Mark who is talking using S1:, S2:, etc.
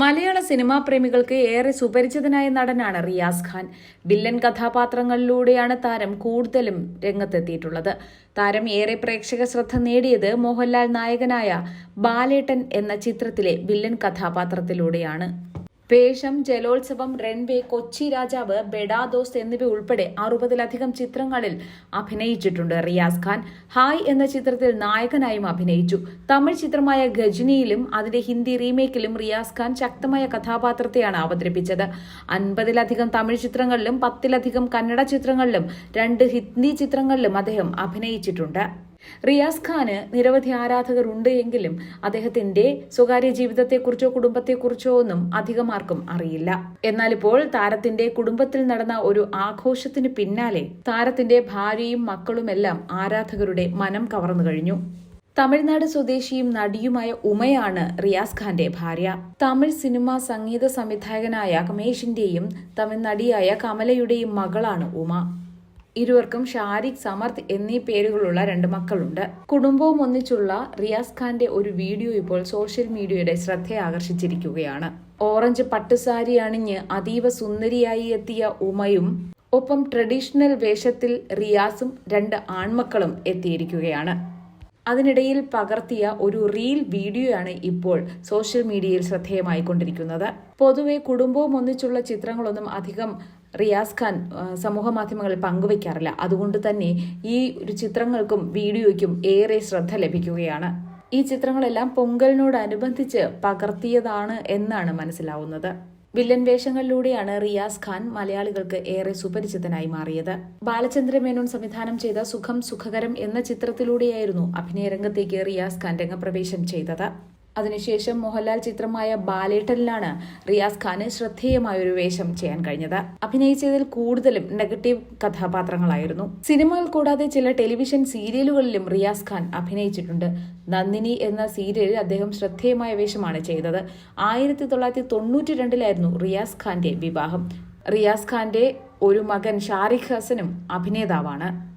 S1: മലയാള cinema പ്രേമികൾക്ക് ഏറെ സുപരിചിതനായ നടനാണ് Riyas Khan. Villain കഥാപാത്രങ്ങളിലൂടെയാണ് താരം കൂടുതലും രംഗത്തെത്തിയിട്ടുള്ളത്. താരം ഏറെ പ്രേക്ഷക ശ്രദ്ധ നേടിയത് മോഹൻലാൽ നായകനായ ബാലേട്ടൻ എന്ന ചിത്രത്തിലെ വില്ലൻ കഥാപാത്രത്തിലൂടെയാണ്. വേഷം ജലോത്സവം റൺവേ കൊച്ചി രാജാവ് ബെഡാ ദോസ്ത് എന്നിവ ഉൾപ്പെടെ അറുപതിലധികം ചിത്രങ്ങളിൽ അഭിനയിച്ചിട്ടുണ്ട് റിയാസ് ഖാൻ. ഹായ് എന്ന ചിത്രത്തിൽ നായകനായും അഭിനയിച്ചു. തമിഴ് ചിത്രമായ ഗജനിയിലും അതിന്റെ ഹിന്ദി റീമേക്കിലും റിയാസ് ഖാൻ ശക്തമായ കഥാപാത്രത്തെയാണ് അവതരിപ്പിച്ചത്. അൻപതിലധികം തമിഴ് ചിത്രങ്ങളിലും പത്തിലധികം കന്നഡ ചിത്രങ്ങളിലും രണ്ട് ഹിന്ദി ചിത്രങ്ങളിലും അദ്ദേഹം അഭിനയിച്ചിട്ടുണ്ട്. റിയാസ് ഖാന് നിരവധി ആരാധകർ ഉണ്ട് എങ്കിലും അദ്ദേഹത്തിന്റെ സ്വകാര്യ ജീവിതത്തെക്കുറിച്ചോ കുടുംബത്തെക്കുറിച്ചോ ഒന്നും അധികമാർക്കും അറിയില്ല. എന്നാൽ ഇപ്പോൾ താരത്തിന്റെ കുടുംബത്തിൽ നടന്ന ഒരു ആഘോഷത്തിന് പിന്നാലെ താരത്തിന്റെ ഭാര്യയും മക്കളുമെല്ലാം ആരാധകരുടെ മനം കവർന്നു കഴിഞ്ഞു. തമിഴ്നാട് സ്വദേശിയും നടിയുമായ ഉമയാണ് റിയാസ് ഖാന്റെ ഭാര്യ. തമിഴ് സിനിമ സംഗീത സംവിധായകനായ കമേഷിന്റെയും തമിഴ് നടിയായ കമലയുടെയും മകളാണ് ഉമ. ഇരുവർക്കും ഷാരിഖ് സമർത്ഥ് എന്നീ പേരുകളുള്ള രണ്ട് മക്കളുണ്ട്. കുടുംബവും ഒന്നിച്ചുള്ള റിയാസ് ഖാന്റെ ഒരു വീഡിയോ ഇപ്പോൾ സോഷ്യൽ മീഡിയയുടെ ശ്രദ്ധ ആകർഷിച്ചിരിക്കുകയാണ് ഓറഞ്ച് പട്ടുസാരി അണിഞ്ഞ് അതീവ സുന്ദരിയായി എത്തിയ ഉമയും ഒപ്പം ട്രഡീഷണൽ വേഷത്തിൽ റിയാസും രണ്ട് ആൺമക്കളും എത്തിയിരിക്കുകയാണ്. അതിനിടയിൽ പകർത്തിയ ഒരു റീൽ വീഡിയോയാണ് ഇപ്പോൾ സോഷ്യൽ മീഡിയയിൽ ശ്രദ്ധേയമായിക്കൊണ്ടിരിക്കുന്നത്. പൊതുവെ കുടുംബവും ഒന്നിച്ചുള്ള ചിത്രങ്ങളൊന്നും അധികം റിയാസ് ഖാൻ സമൂഹ മാധ്യമങ്ങളിൽ പങ്കുവയ്ക്കാറില്ല അതുകൊണ്ട് തന്നെ ഈ ഒരു ചിത്രങ്ങൾക്കും വീഡിയോയ്ക്കും ഏറെ ശ്രദ്ധ ലഭിക്കുകയാണ്. ഈ ചിത്രങ്ങളെല്ലാം പൊങ്കലിനോടനുബന്ധിച്ച് പകർത്തിയതാണ് എന്നാണ് മനസ്സിലാവുന്നത്. വില്ലൻ വേഷങ്ങളിലൂടെയാണ് റിയാസ് ഖാൻ മലയാളികൾക്ക് ഏറെ സുപരിചിതനായി മാറിയത്. ബാലചന്ദ്ര മേനോൻ സംവിധാനം ചെയ്ത സുഖം സുഖകരം എന്ന ചിത്രത്തിലൂടെയായിരുന്നു അഭിനയരംഗത്തേക്ക് റിയാസ് ഖാൻ രംഗപ്രവേശം ചെയ്തത്. അതിനുശേഷം മോഹൻലാൽ ചിത്രമായ ബാലേട്ടനിലാണ് റിയാസ് ഖാന് ശ്രദ്ധേയമായ ഒരു വേഷം ചെയ്യാൻ കഴിഞ്ഞത്. അഭിനയിച്ചതിൽ കൂടുതലും നെഗറ്റീവ് കഥാപാത്രങ്ങളായിരുന്നു. സിനിമകൾ കൂടാതെ ചില ടെലിവിഷൻ സീരിയലുകളിലും റിയാസ് ഖാൻ അഭിനയിച്ചിട്ടുണ്ട്. നന്ദിനി എന്ന സീരിയലിൽ അദ്ദേഹം ശ്രദ്ധേയമായ വേഷമാണ് ചെയ്തത്. ആയിരത്തി തൊള്ളായിരത്തി തൊണ്ണൂറ്റി രണ്ടിലായിരുന്നു റിയാസ് ഖാന്റെ വിവാഹം. റിയാസ് ഖാന്റെ ഒരു മകൻ ഷാരിഖ് ഹസനും അഭിനേതാവാണ്.